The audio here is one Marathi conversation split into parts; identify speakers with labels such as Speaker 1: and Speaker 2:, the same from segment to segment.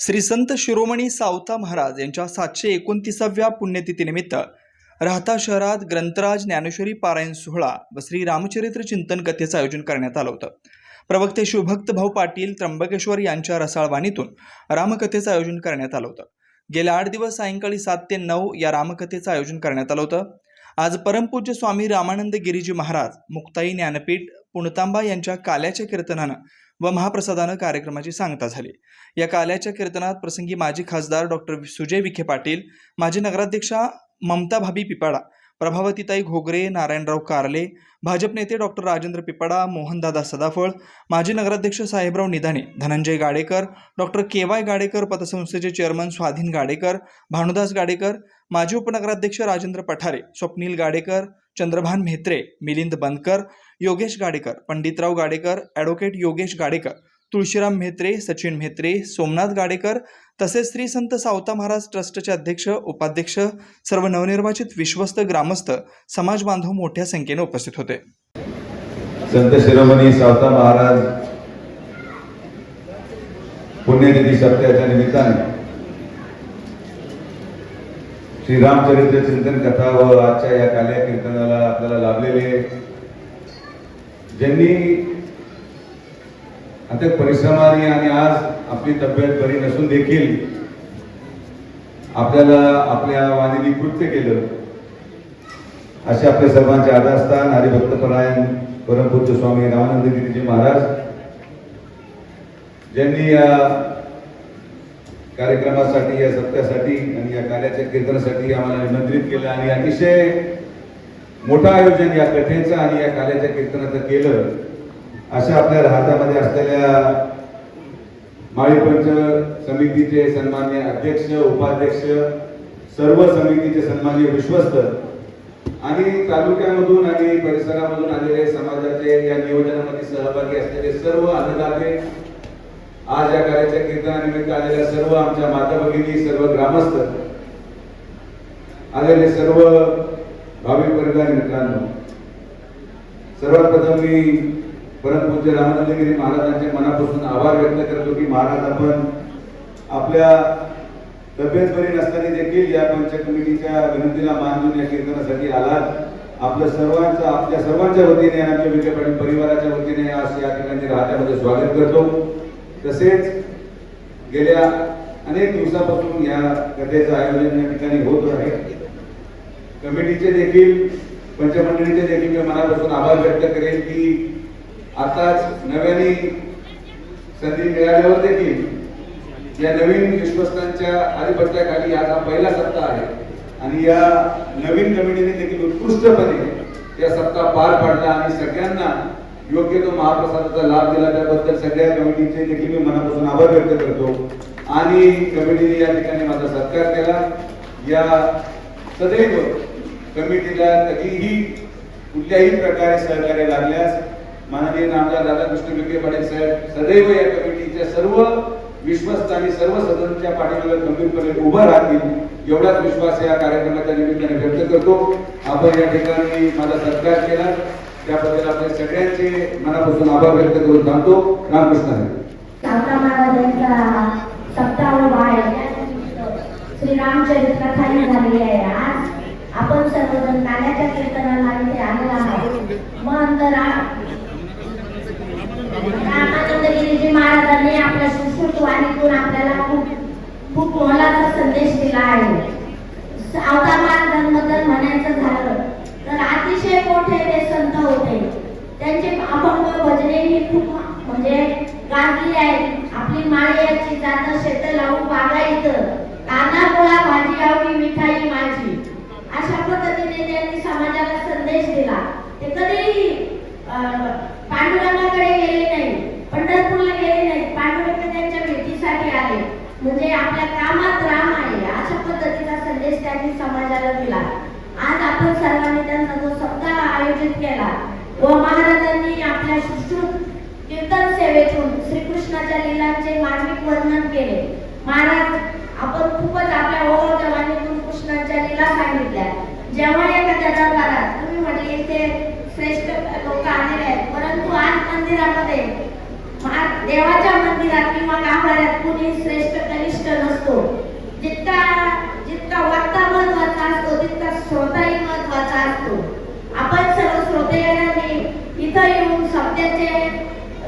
Speaker 1: श्री संत शिरोमणी सावता महाराज यांच्या सातशे एकोणतीसाव्या पुण्यतिथीनिमित्त राहता शहरात ग्रंथराज ज्ञानेश्वरी पारायण सोहळा व श्री रामचरित्र चिंतन कथेचं आयोजन करण्यात आलं होतं. प्रवक्ते शिवभक्त भाऊ पाटील त्र्यंबकेश्वर यांच्या रसाळवाणीतून रामकथेचं आयोजन करण्यात आलं होतं. गेल्या आठ दिवस सायंकाळी सात ते नऊ या रामकथेचं आयोजन करण्यात आलं होतं. आज परमपूज्य स्वामी रामानंद गिरीजी महाराज मुक्ताई ज्ञानपीठ पुणतांबा यांच्या काल्याच्या कीर्तनानं व महाप्रसादानं कार्यक्रमाची सांगता झाली. या काल्याच्या कीर्तनात प्रसंगी माजी खासदार डॉक्टर सुजय विखे पाटील माजी नगराध्यक्षा ममता भाभी पिपाडा प्रभावतीताई घोगरे नारायणराव कारले भाजप नेते डॉक्टर राजेंद्र पिपाडा मोहनदादा सदाफळ माजी नगराध्यक्ष Sahebrao Nidhane Dhananjay Gadekar doctor K Y Gadekar पतसंस्थेचे chairman Swadhin Gadekar Bhanudas Gadekar माजी उपनगराध्यक्ष राजेंद्र पठारे स्वप्नील गाडेकर चंद्रभान म्हेत्रे मिलिंद बनकर योगेश गाडेकर पंडितराव गाडेकर ॲडव्होकेट योगेश गाडेकर तुळशीराम म्हेत्रे सचिन म्हेत्रे सोमनाथ गाडेकर तसेच श्री संत सावता महाराज ट्रस्टचे अध्यक्ष उपाध्यक्ष सर्व नवनिर्वाचित विश्वस्त ग्रामस्थ समाज बांधव मोठ्या संख्येने उपस्थित होते.
Speaker 2: संत शिरोमणी सावता महाराज पुण्यतिथी सप्त्याच्या निमित्ताने श्री रामचरित्र चिंतन कथा व आजच्या या काल्या कीर्तनाला आपल्याला लाभलेले ज्यांनी अथक परिश्रमाने आणि आज आपली तब्येत बरी नसून देखील आपल्याला आपल्या वाणीने कृत्य केलं असे आपले सर्वांचे आधारस्थान हरिभक्तपरायण परमपूज्य स्वामी रामानंद गिरीजी महाराज ज्यांनी या कार्यक्रमासाठी या सत्यासाठी आणि या कार्याच्या कीर्तनासाठी आम्हाला निमंत्रित केलं आणि अतिशय मोठं आयोजन या कथेचं आणि या कार्याच्या कीर्तनाचं केलं अशा आपल्या राहतामध्ये असलेल्या माळीपंच समितीचे सन्मान्य अध्यक्ष उपाध्यक्ष सर्व समितीचे सन्मान्य विश्वस्त आणि तालुक्यामधून आणि परिसरामधून आलेले समाजाचे या नियोजनामध्ये सहभागी असलेले सर्व अन्नदाते आज या कार्याच्या कीर्तनानिमित्त आलेल्या सर्व आमच्या माता भगिनी सर्व ग्रामस्थ आलेले सर्व भाविक वर्गाने मित्रांनो सर्वात प्रथम मी परमपूज्य रामानंदगिरी महाराजांचे मनापासून आभार व्यक्त करतो की महाराज आपण आपल्या तब्येत बरी नसताना देखील या पंच कमिटीच्या विनंतीला मान देऊन या कीर्तनासाठी आलात. आपल्या सर्वांचा आपल्या सर्वांच्या वतीने आमच्या विखे पाटील परिवाराच्या वतीने आज या ठिकाणी राहत्यामध्ये स्वागत करतो. तसेच गेल्या अनेक दिवसापासून या कथेचं आयोजन या ठिकाणी होत आहे. कमिटीचे देखील पंचमंडळीचे देखील मी मनापासून आभार व्यक्त करेन की आताच नव्याने संधी मिळाल्यावर देखील या नवीन विश्वस्तांच्या आधिपत्याखाली आज हा पहिला सप्ताह आहे. आणि या नवीन कमिटीने देखील उत्कृष्टपणे या सप्ताह पार पाडला आणि सगळ्यांना योग्य तो महाप्रसादाचा लाभ दिला त्याबद्दल सगळ्या कमिटीचे देखील मी मनापासून आभार व्यक्त करतो. आणि कमिटीने या ठिकाणी माझा सत्कार केला. या सदैव कमिटीला कधीही कुठल्याही प्रकारे सहकार्य लागल्यास माननीय नामदार राधाकृष्ण विखे पाटील साहेब सदैव या कमिटीच्या सर्व विश्वस्त आणि सर्व सदस्यांच्या पाठीमागे गंभीरपणे उभा राहतील एवढाच विश्वास या कार्यक्रमाच्या निमित्ताने व्यक्त करतो. आपण या ठिकाणी माझा सत्कार केला. त्याबद्दल आपल्या सगळ्यांचे मनापासून आभार व्यक्त करून थांबतो. रामकृष्ण
Speaker 3: आहे. श्री रामचरित्र खाली झालेली आहे. आज आपण सर्वजण नाण्याच्या कीर्तनाला इथे आलेला आहोत. मग अंतरा रामानंद गिरीजी महाराजांनी आपल्या सुश्रुत वाणीतून आपल्याला खूप खूप मोलाचा संदेश दिला आहे. अवतार महाराजांबद्दल म्हणायचं झालं तर अतिशय मोठे ते संत होते त्यांचे आपण भजने ही खूप म्हणजे गाजली आहेत. आपली माळ्याची जात शेत लावून बागायचं काना गोळा भाजी आवडी मिठाई माझी. अशा पद्धतीने त्यांनी समाजाला संदेश दिला. ते कधीही पांडुरंगाकडे गेले नाही. पंढरपूरला गेले नाही. पांडुरंग त्यांच्या भेटीसाठी म्हणजे आपल्या कामात राम आहे. अशा पद्धतीचा संदेश त्यांनी समाजाला दिला. आज आपण सर्वांनी त्यांचा जो सप्ताह आयोजित केला व महाराजांनी आपल्या सुश्रुत कीर्तन सेवेतून श्रीकृष्णाच्या लीलांचे मार्मिक वर्णन केले. महाराज आपण खूपच आपल्या ओळखवानीतून कृष्णाच्या लीला सांगितल्या. जेव्हा एखाद्या दरबारात तुम्ही म्हटले इथे श्रेष्ठ लोक आलेले आहेत परंतु आज मंदिरामध्ये देवाच्या मंदिरात किंवा गाभाऱ्यात कुणी श्रेष्ठ कनिष्ठ नसतो. जितका जितका वक्ता महत्त्वाचा असतो तितका श्रोताही महत्त्वाचा असतो. आपण सर्व श्रोतेयांनी इथं येऊन सत्याचे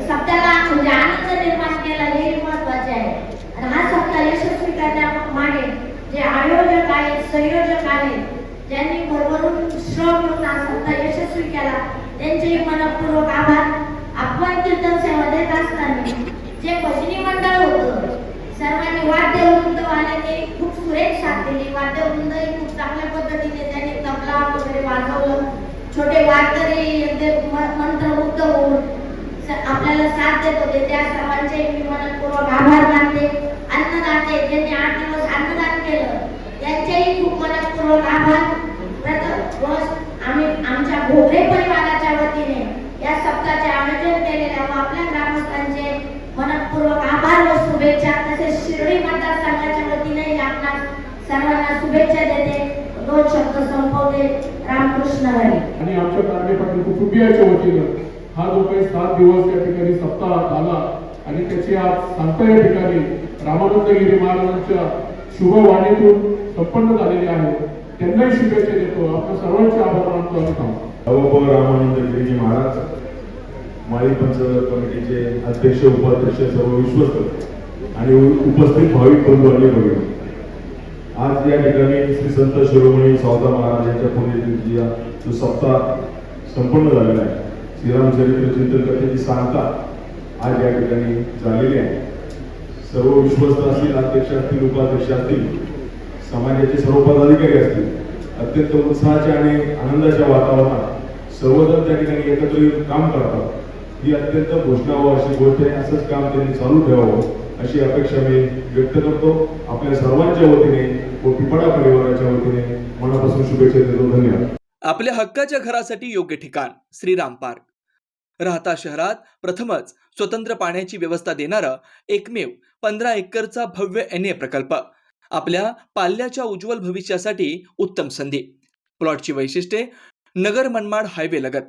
Speaker 3: सत्याला म्हणजे आनंद निर्माण केला हे महत्त्वाचे आहे. आणि हा सप्ताह यशस्वी करण्यामागे जे आयोजक आहेत संयोजक आहेत ज्यांनी भरभरून श्रम घेऊन हा सप्ताह यशस्वी केला त्यांचे मनपूर्वक आभार. आपण कीर्तन सेवा देत असताना जे भजनी मंडळ होतं सर्वांनी वाद्यवृंदवाल्यांनी खूप सुरेख साथ दिली. वाद्यवृंदही खूप चांगल्या पद्धतीने त्यांनी तबला वगैरे वाजवलं. छोटे वारकरी अगदी म- होऊन आपल्याला साथ देत होते. त्या सर्वांचे मी मनपूर्वक आभार मानते. अन्नदाते ज्यांनी आठ दिवस अन्नदान केलं त्यांचेही खूप मनपूर्वक आभार. प्रथम आम्ही आमच्या भोगरे परिवाराच्या वतीने या सप्ताहाचे आयोजन केलेल्या व आपल्या ग्रामस्थांचे मनपूर्वक आभार व शुभेच्छा तसेच शिर्डी मतदारसंघाच्या वतीने आपणास सर्वांना शुभेच्छा देते. दोन शब्द रामकृष्ण हरी
Speaker 4: आणि आमच्या कारणे पाटील कुटुंबियाच्या वतीनं हा जो काही सात दिवस या ठिकाणी सप्ताह झाला आणि त्याची आज सांगता या ठिकाणी रामानंदगिरी महाराजांच्या शुभवाणीतून संपन्न झालेली आहे. त्यांनाही शुभेच्छा देतो. आपल्या सर्वांचे आभार मानतो आणि थांबतो.
Speaker 5: अवप रामानंद गिरीजी महाराज माळी पंचायत कमिटीचे अध्यक्ष उपाध्यक्ष सर्व विश्वस्त आणि उपस्थित भाविक बंधू आणि भगिनी. आज या ठिकाणी श्री संत शिरोमणी सावता महाराज यांच्या पुण्यतिथीचा जो सप्ताह संपन्न झालेला आहे. श्रीरामचरित्र चिंतन कथेची सांगता आज या ठिकाणी झालेली आहे. सर्व विश्वस्त असतील अध्यक्ष असतील उपाध्यक्ष असतील समाजाचे सर्व पदाधिकारी असतील अत्यंत उत्साहाच्या आणि आनंदाच्या वातावरणात सर्वजण त्या ठिकाणी एकत्र येऊन काम करतात. ही अत्यंत घोषणावं अशी गोष्ट आहे. असंच काम त्यांनी चालू ठेवावं अशी अपेक्षा मी व्यक्त करतो. आपल्या सर्वांच्या वतीने व पिपळा परिवाराच्या वतीने मनापासून शुभेच्छा देतो. धन्यवाद.
Speaker 1: आपल्या हक्काच्या घरासाठी योग्य ठिकाण श्रीराम पार्क. राहता शहरात प्रथमच स्वतंत्र पाण्याची व्यवस्था देणारा एकमेव पंधरा एकरचा भव्य एन ए प्रकल्प. आपल्या पाल्याच्या उज्ज्वल भविष्यासाठी उत्तम संधी. प्लॉटची वैशिष्ट्ये नगर मनमाड हायवे लगत.